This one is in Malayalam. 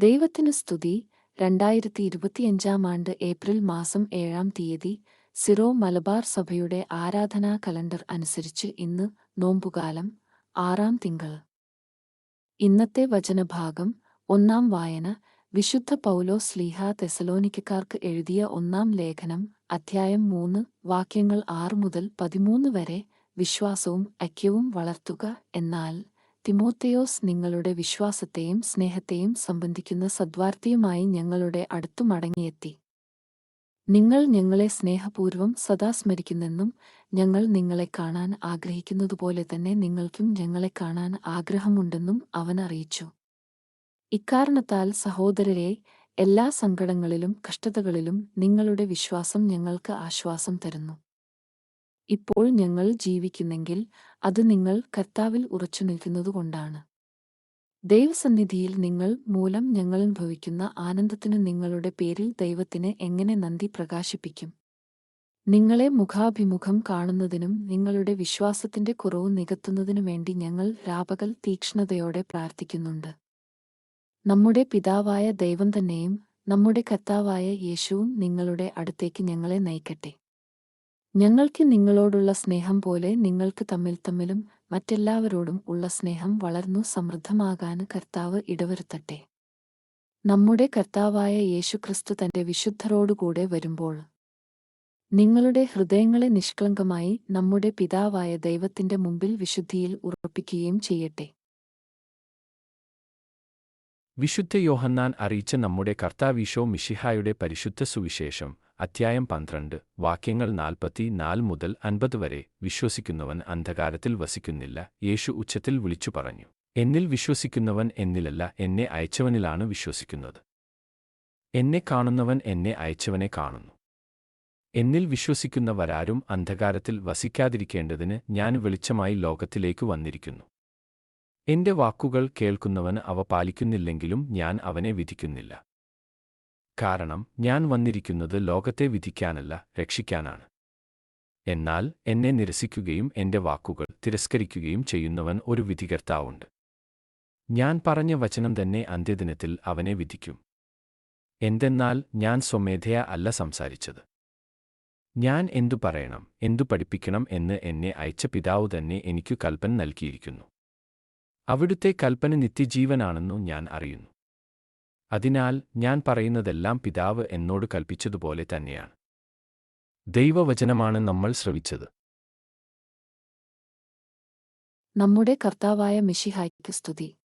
ദൈവത്തിന് സ്തുതി. രണ്ടായിരത്തി ഇരുപത്തിയഞ്ചാം ആണ്ട് ഏപ്രിൽ മാസം ഏഴാം തീയതി സിറോ മലബാർ സഭയുടെ ആരാധനാ കലണ്ടർ അനുസരിച്ച് ഇന്ന് നോമ്പുകാലം ആറാം തിങ്കൾ. ഇന്നത്തെ വചനഭാഗം ഒന്നാം വായന വിശുദ്ധ പൗലോ സ്ലീഹ തെസലോനിക്കക്കാർക്ക് എഴുതിയ ഒന്നാം ലേഖനം അധ്യായം മൂന്ന് വാക്യങ്ങൾ ആറ് മുതൽ പതിമൂന്ന് വരെ വിശ്വാസവും ഐക്യവും വളർത്തുക എന്നാൽ തിമോത്തയോസ് നിങ്ങളുടെ വിശ്വാസത്തെയും സ്നേഹത്തെയും സംബന്ധിക്കുന്ന സദ്വാർത്തയുമായി ഞങ്ങളുടെ അടുത്തു മടങ്ങിയെത്തി. നിങ്ങൾ ഞങ്ങളെ സ്നേഹപൂർവം സദാ സ്മരിക്കുന്നെന്നും ഞങ്ങൾ നിങ്ങളെ കാണാൻ ആഗ്രഹിക്കുന്നതുപോലെ തന്നെ നിങ്ങൾക്കും ഞങ്ങളെ കാണാൻ ആഗ്രഹമുണ്ടെന്നും അവൻ അറിയിച്ചു. ഇക്കാരണത്താൽ സഹോദരരെ എല്ലാ സങ്കടങ്ങളിലും കഷ്ടതകളിലും നിങ്ങളുടെ വിശ്വാസം ഞങ്ങൾക്ക് ആശ്വാസം തരുന്നു. ഇപ്പോൾ ഞങ്ങൾ ജീവിക്കുന്നെങ്കിൽ അത് നിങ്ങൾ കർത്താവിൽ ഉറച്ചു നിൽക്കുന്നതുകൊണ്ടാണ്. ദൈവസന്നിധിയിൽ നിങ്ങൾ മൂലം ഞങ്ങളനുഭവിക്കുന്ന ആനന്ദത്തിന് നിങ്ങളുടെ പേരിൽ ദൈവത്തിന് എങ്ങനെ നന്ദി പ്രകാശിപ്പിക്കും? നിങ്ങളെ മുഖാഭിമുഖം കാണുന്നതിനും നിങ്ങളുടെ വിശ്വാസത്തിന്റെ കുറവ് നികത്തുന്നതിനു വേണ്ടി ഞങ്ങൾ രാപകൽ തീക്ഷ്ണതയോടെ പ്രാർത്ഥിക്കുന്നുണ്ട്. നമ്മുടെ പിതാവായ ദൈവം തന്നെയും നമ്മുടെ കർത്താവായ യേശുവും നിങ്ങളുടെ അടുത്തേക്ക് ഞങ്ങളെ നയിക്കട്ടെ. ഞങ്ങൾക്ക് നിങ്ങളോടുള്ള സ്നേഹം പോലെ നിങ്ങൾക്ക് തമ്മിൽ തമ്മിലും മറ്റെല്ലാവരോടും ഉള്ള സ്നേഹം വളർന്നു സമൃദ്ധമാകാൻ കർത്താവ് ഇടവരുത്തട്ടെ. നമ്മുടെ കർത്താവായ യേശുക്രിസ്തു തന്റെ വിശുദ്ധരോടുകൂടെ വരുമ്പോൾ നിങ്ങളുടെ ഹൃദയങ്ങളെ നിഷ്കളങ്കമായി നമ്മുടെ പിതാവായ ദൈവത്തിന്റെ മുമ്പിൽ വിശുദ്ധിയിൽ ഉറപ്പിക്കുകയും ചെയ്യട്ടെ. വിശുദ്ധ യോഹന്നാൻ അറിയിച്ച നമ്മുടെ കർത്താവീശോ മിഷിഹായുടെ പരിശുദ്ധ സുവിശേഷം അധ്യായം പന്ത്രണ്ട് വാക്യങ്ങൾ നാൽപ്പത്തി നാല് മുതൽ അൻപത് വരെ വിശ്വസിക്കുന്നവൻ അന്ധകാരത്തിൽ വസിക്കുന്നില്ല യേശു ഉച്ചത്തിൽ വിളിച്ചു പറഞ്ഞു എന്നിൽ വിശ്വസിക്കുന്നവൻ എന്നിലല്ല എന്നെ അയച്ചവനിലാണ് വിശ്വസിക്കുന്നത്. എന്നെ കാണുന്നവൻ എന്നെ അയച്ചവനെ കാണുന്നു. എന്നിൽ വിശ്വസിക്കുന്നവരാരും അന്ധകാരത്തിൽ വസിക്കാതിരിക്കേണ്ടതിന് ഞാൻ വെളിച്ചമായി ലോകത്തിലേക്ക് വന്നിരിക്കുന്നു. എന്റെ വാക്കുകൾ കേൾക്കുന്നവൻ അവ പാലിക്കുന്നില്ലെങ്കിലും ഞാൻ അവനെ വിധിക്കുന്നില്ല. കാരണം ഞാൻ വന്നിരിക്കുന്നത് ലോകത്തെ വിധിക്കാനല്ല രക്ഷിക്കാനാണ്. എന്നാൽ എന്നെ നിരസിക്കുകയും എന്റെ വാക്കുകൾ തിരസ്കരിക്കുകയും ചെയ്യുന്നവൻ ഒരു വിധികർത്താവുണ്ട്. ഞാൻ പറഞ്ഞ വചനം തന്നെ അന്ത്യദിനത്തിൽ അവനെ വിധിക്കും. എന്തെന്നാൽ ഞാൻ സ്വമേധയാ അല്ല സംസാരിച്ചത്. ഞാൻ എന്തു പറയണം എന്തു പഠിപ്പിക്കണം എന്ന് എന്നെ അയച്ച പിതാവ് തന്നെ എനിക്കു കൽപ്പന നൽകിയിരിക്കുന്നു. അവിടുത്തെ കൽപ്പന നിത്യജീവനാണെന്നു ഞാൻ അറിയുന്നു. അതിനാൽ ഞാൻ പറയുന്നതെല്ലാം പിതാവ് എന്നോട് കൽപ്പിച്ചതുപോലെ തന്നെയാണ്. ദൈവവചനമാണ് നമ്മൾ ശ്രവിച്ചത്. നമ്മുടെ കർത്താവായ മിഷിഹായ്ക്ക് സ്തുതി.